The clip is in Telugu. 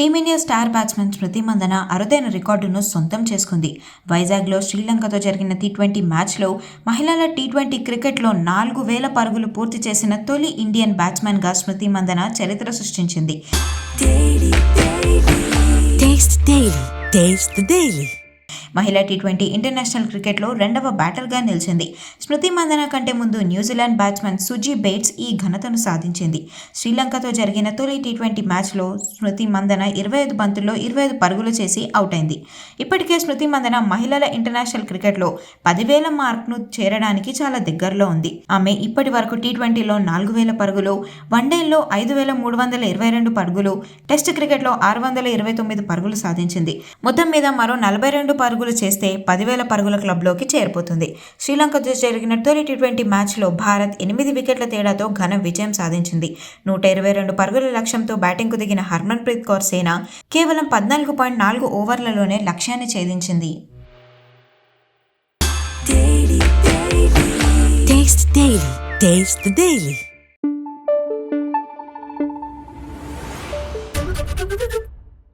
Team India star batsmen Smriti Mandhana అరుదైన రికార్డును సొంతం చేసుకుంది. వైజాగ్లో శ్రీలంకతో జరిగిన టీ ట్వంటీ మ్యాచ్లో మహిళల టీ ట్వంటీ క్రికెట్లో నాలుగు వేల పరుగులు పూర్తి చేసిన తొలి ఇండియన్ బ్యాట్స్మెన్గా స్మృతి మందన చరిత్ర సృష్టించింది. మహిళా టీ ట్వంటీ ఇంటర్నేషనల్ క్రికెట్లో రెండవ బ్యాటర్గా నిలిచింది. స్మృతి మందన కంటే ముందు న్యూజిలాండ్ బ్యాట్స్మెన్ సుజీ బేట్స్ ఈ ఘనతను సాధించింది. శ్రీలంకతో జరిగిన తొలి టీ ట్వంటీ మ్యాచ్లో స్మృతి మందన ఇరవై ఐదు బంతుల్లో ఇరవై ఐదు పరుగులు చేసి అవుట్ అయింది ఇప్పటికే స్మృతి మందన మహిళల ఇంటర్నేషనల్ క్రికెట్లో పదివేల మార్క్ను చేరడానికి చాలా దగ్గరలో ఉంది. ఆమె ఇప్పటి వరకు టీ ట్వంటీలో నాలుగు వేల పరుగులు వన్డేల్లో ఐదు వేల మూడు వందల ఇరవై రెండు పరుగులు టెస్ట్ క్రికెట్లో ఆరు వందల ఇరవై తొమ్మిది పరుగులు సాధించింది. మొత్తం మీద మరో నలభై రెండు పరుగులు పరుగులు చేస్తే పదివేల పరుగుల క్లబ్లోకి చేరిపోతుంది. శ్రీలంకతో జరిగిన తొలి టీ ట్వంటీ మ్యాచ్లో భారత్ ఎనిమిది వికెట్ల తేడాతో ఘన విజయం సాధించింది. నూట ఇరవై రెండు పరుగుల లక్ష్యంతో బ్యాటింగ్కు దిగిన హర్మన్ప్రీత్ కౌర్ సేనా కేవలం పద్నాలుగు పాయింట్ నాలుగు ఓవర్లలోనే లక్ష్యాన్ని ఛేదించింది.